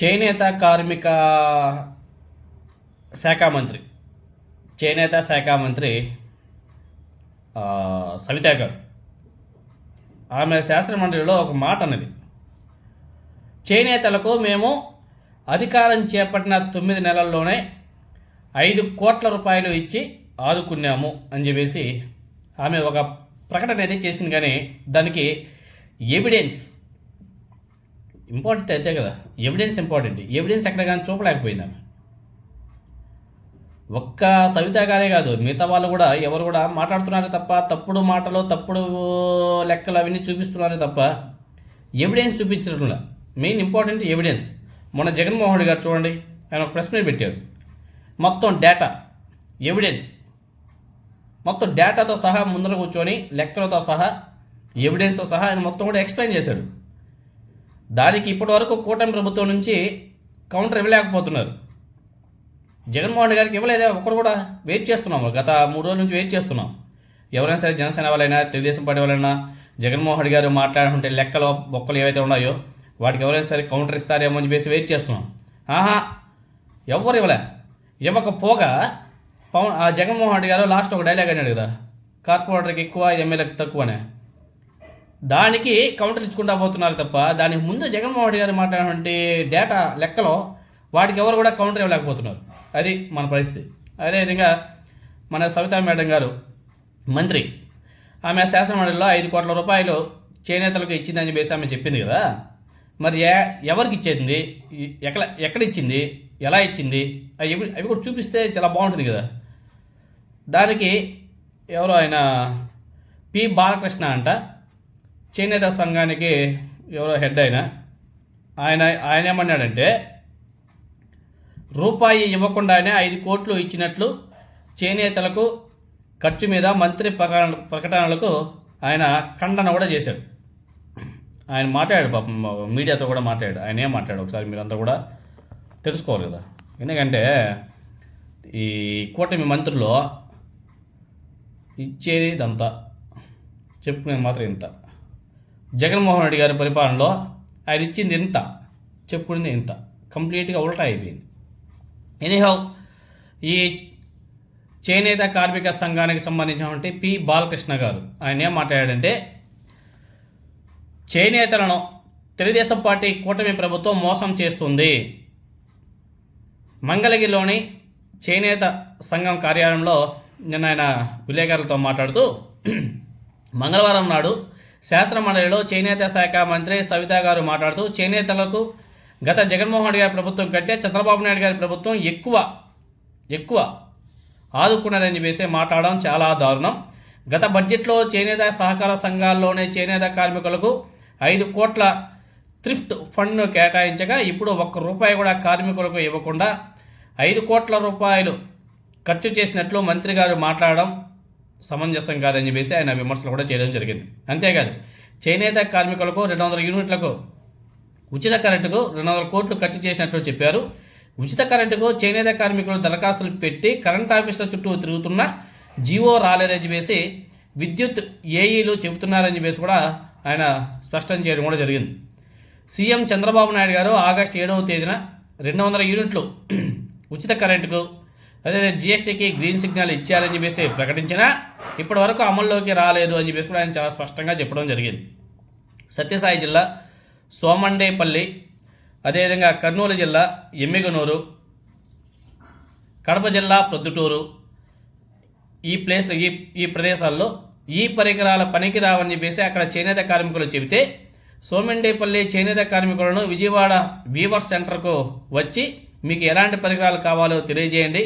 చేనేత కార్మిక శాఖ మంత్రి. చేనేత శాఖ మంత్రి సవితా గారు. ఆమె శాస్త్రమండలిలో ఒక మాట అన్నది. చేనేతలకు మేము అధికారం చేపట్టిన తొమ్మిది నెలల్లోనే ఐదు కోట్ల రూపాయలు ఇచ్చి ఆదుకున్నాము అని చెప్పేసి ఆమె ఒక ప్రకటన అయితే చేసింది కానీ దానికి ఎవిడెన్స్ ఇంపార్టెంట్ అయితే కదా ఎవిడెన్స్ ఇంపార్టెంట్ ఎవిడెన్స్ ఎక్కడ కానీ చూపలేకపోయింది ఆమె ఒక్క సవిత గారే కాదు మిగతా వాళ్ళు కూడా ఎవరు కూడా మాట్లాడుతున్నారే తప్ప తప్పుడు మాటలు తప్పుడు లెక్కలు అవన్నీ చూపిస్తున్నారే తప్ప ఎవిడెన్స్ చూపించడంలా మెయిన్ ఇంపార్టెంట్ ఎవిడెన్స్ మొన్న జగన్మోహన్ రెడ్డి గారు చూడండి ఆయన ఒక ప్రశ్న పెట్టాడు. మొత్తం డేటా ఎవిడెన్స్ మొత్తం డేటాతో సహా ముందర కూర్చొని లెక్కలతో సహా ఎవిడెన్స్తో సహా ఆయన మొత్తం కూడా ఎక్స్ప్లెయిన్ చేశాడు. దానికి ఇప్పటి వరకు కూటమి ప్రభుత్వం నుంచి కౌంటర్ ఇవ్వలేకపోతున్నారు. జగన్మోహన్ రెడ్డి గారికి ఇవ్వలేదే ఒక్కడు కూడా వెయిట్ చేస్తున్నాము గత మూడు రోజుల నుంచి వెయిట్ చేస్తున్నాం. ఎవరైనా సరే జనసేన వాళ్ళైనా తెలుగుదేశం పార్టీ వాళ్ళైనా జగన్మోహన్ రెడ్డి గారు మాట్లాడుతుంటే లెక్కలు బొక్కలు ఏవైతే ఉన్నాయో వాటికి ఎవరైనా సరే కౌంటర్ ఇస్తారేమో అని చెప్పేసి వెయిట్ చేస్తున్నాం. ఆహా ఎవ్వరు ఇవ్వలే. ఇవ్వకపోగా పవన్ ఆ జగన్మోహన్ రెడ్డి గారు లాస్ట్ ఒక డైలాగ్ అన్నాడు కదా కార్పొరేటర్కి ఎక్కువ ఎమ్మెల్యేకి తక్కువనే. దానికి కౌంటర్ ఇచ్చుకుంటా పోతున్నారు తప్ప దానికి ముందు జగన్మోహన్ రెడ్డి గారు మాట్లాడినటువంటి డేటా లెక్కలో వాటికి ఎవరు కూడా కౌంటర్ ఇవ్వలేకపోతున్నారు. అది మన పరిస్థితి. అదేవిధంగా మన సవితా మేడం గారు మంత్రి ఆమె శాసనమండలిలో ఐదు కోట్ల రూపాయలు చేనేతలకు ఇచ్చిందని చెప్పేసి ఆమె చెప్పింది కదా. మరి ఎవరికి ఇచ్చేది? ఎక్కడ ఎక్కడ ఇచ్చింది? ఎలా ఇచ్చింది? అవి అవి కూడా చూపిస్తే చాలా బాగుంటుంది కదా. దానికి ఎవరో ఆయన పి బాలకృష్ణ అంట చేనేత సంఘానికి ఎవరో హెడ్ ఆయన ఆయన ఆయన ఏమన్నాడంటే రూపాయి ఇవ్వకుండానే ఐదు కోట్లు ఇచ్చినట్లు చేనేతలకు ఖర్చు మీద మంత్రి ప్రకటన ప్రకటనలకు ఆయన ఖండన కూడా చేశాడు. ఆయన మాట్లాడాడు పాపం మీడియాతో కూడా మాట్లాడాడు. ఆయన ఏం మాట్లాడు ఒకసారి మీరంతా కూడా తెలుసుకోవాలి కదా. ఎందుకంటే ఈ కూటమి మంత్రులు ఇచ్చేది ఇదంతా. చెప్పుకునేది మాత్రం ఇంత. జగన్మోహన్ రెడ్డి గారి పరిపాలనలో ఆయన ఇచ్చింది ఇంత చెప్పుకుంది ఇంత కంప్లీట్గా ఉల్టా అయిపోయింది. ఎనీహౌ ఈ చేనేత కార్మిక సంఘానికి సంబంధించినటువంటి పి. బాలకృష్ణ గారు ఆయన ఏం మాట్లాడాడంటే చేనేతలను తెలుగుదేశం పార్టీ కూటమి ప్రభుత్వం మోసం చేస్తుంది. మంగళగిరిలోని చేనేత సంఘం కార్యాలయంలో నిన్న ఆయన విలేకరులతో మాట్లాడుతూ మంగళవారం నాడు శాసన మండలిలో చేనేత శాఖ మంత్రి సవితా గారు మాట్లాడుతూ చేనేతలకు గత జగన్మోహన్ రెడ్డి గారి ప్రభుత్వం కంటే చంద్రబాబు నాయుడు గారి ప్రభుత్వం ఎక్కువ ఎక్కువ ఆదుకున్నదని చెప్పేసి మాట్లాడడం చాలా దారుణం. గత బడ్జెట్లో చేనేత సహకార సంఘాల్లోనే చేనేత కార్మికులకు ఐదు కోట్ల థ్రిఫ్ట్ ఫండ్ను కేటాయించగా ఇప్పుడు ఒక్క రూపాయి కూడా కార్మికులకు ఇవ్వకుండా ఐదు కోట్ల రూపాయలు ఖర్చు చేసినట్లు మంత్రి గారు మాట్లాడడం సమంజసం కాదని చెప్పేసి ఆయన విమర్శలు కూడా చేయడం జరిగింది. అంతేకాదు చేనేత కార్మికులకు రెండు వందల యూనిట్లకు ఉచిత కరెంటుకు రెండు వందల కోట్లు ఖర్చు చేసినట్లు చెప్పారు. ఉచిత కరెంటుకు చేనేత కార్మికులు దరఖాస్తులు పెట్టి కరెంట్ ఆఫీసుల చుట్టూ తిరుగుతున్న జీవో రాలేదని చెప్పేసి విద్యుత్ ఏఈలు చెబుతున్నారని చెప్పేసి కూడా ఆయన స్పష్టం చేయడం కూడా జరిగింది. సీఎం చంద్రబాబు నాయుడు గారు ఆగస్టు ఏడవ తేదీన రెండు వందల యూనిట్లు ఉచిత కరెంటుకు అదే జిఎస్టీకి గ్రీన్ సిగ్నల్ ఇచ్చారని చెప్పేసి ప్రకటించినా ఇప్పటి వరకు అమల్లోకి రాలేదు అని చెప్పేసి కూడా ఆయన చాలా స్పష్టంగా చెప్పడం జరిగింది. సత్యసాయి జిల్లా సోమండేపల్లి అదేవిధంగా కర్నూలు జిల్లా ఎమ్మిగనూరు కడప జిల్లా ప్రొద్దుటూరు. ఈ ప్లేస్లో ఈ ఈ ప్రదేశాల్లో ఈ పరికరాల పనికి రావని చెప్పేసి అక్కడ చేనేత కార్మికులు చెబితే సోమండేపల్లి చేనేత కార్మికులను విజయవాడ వీవర్స్ సెంటర్కు వచ్చి మీకు ఎలాంటి పరికరాలు కావాలో తెలియజేయండి.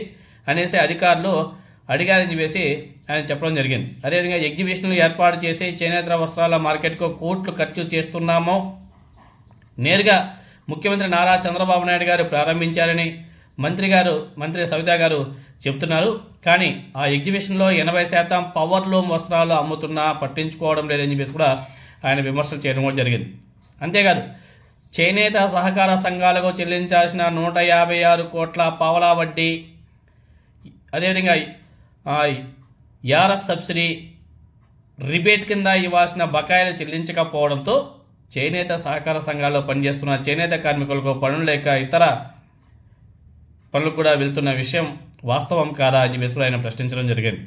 అనేసి అధికారులు అడిగారని చెప్పేసి ఆయన చెప్పడం జరిగింది. అదేవిధంగా ఎగ్జిబిషన్లు ఏర్పాటు చేసి చేనేత వస్త్రాల మార్కెట్కు కోట్లు ఖర్చు చేస్తున్నామో. నేరుగా ముఖ్యమంత్రి నారా చంద్రబాబు నాయుడు గారు ప్రారంభించారని మంత్రి గారు మంత్రి సవితా గారు చెప్తున్నారు కానీ ఆ ఎగ్జిబిషన్లో ఎనభై శాతం పవర్లూమ్ వస్త్రాలు అమ్ముతున్నా పట్టించుకోవడం లేదని చెప్పేసి కూడా ఆయన విమర్శలు చేయడం కూడా జరిగింది. అంతేకాదు చేనేత సహకార సంఘాలకు చెల్లించాల్సిన నూట యాభై ఆరు కోట్ల పావలా వడ్డీ అదేవిధంగా ఆర్ఎస్ యారస్ సబ్సిడీ రిబేట్ కింద ఇవ్వాల్సిన బకాయిలు చెల్లించకపోవడంతో చేనేత సహకార సంఘాల్లో పనిచేస్తున్న చేనేత కార్మికులకు పనులు లేక ఇతర పనులు కూడా వెళ్తున్న విషయం వాస్తవం కాదా అని చెప్పేసి కూడా ఆయన ప్రశ్నించడం జరిగింది.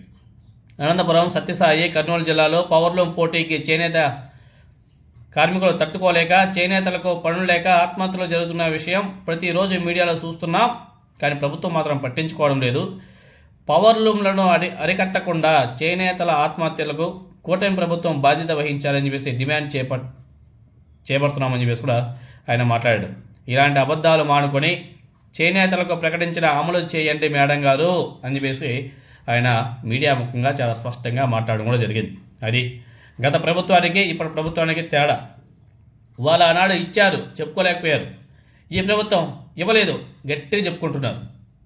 అనంతపురం సత్యసాయి కర్నూలు జిల్లాలో పవర్లూమ్ పోటీకి చేనేత కార్మికులు తట్టుకోలేక చేనేతలకు పనులు లేక ఆత్మహత్యలు జరుగుతున్న విషయం ప్రతిరోజు మీడియాలో చూస్తున్నాం. కానీ ప్రభుత్వం మాత్రం పట్టించుకోవడం లేదు. పవర్లూమ్లను అరి అరికట్టకుండా చేనేతల ఆత్మహత్యలకు కూటమి ప్రభుత్వం బాధ్యత వహించాలని చెప్పేసి డిమాండ్ చేపట్ చేపడుతున్నామని చెప్పేసి కూడా ఆయన మాట్లాడాడు. ఇలాంటి అబద్ధాలు మానుకొని చేనేతలకు ప్రకటించిన అమలు చేయండి మేడం గారు అని చెప్పేసి ఆయన మీడియా ముఖంగా చాలా స్పష్టంగా మాట్లాడడం కూడా జరిగింది. అది గత ప్రభుత్వానికి ఇప్పుడు ప్రభుత్వానికి తేడా. వాళ్ళు ఆనాడు ఇచ్చారు చెప్పుకోలేకపోయారు. ఈ ప్రభుత్వం ఇవ్వలేదు గట్టిగా చెప్పుకుంటున్నారు.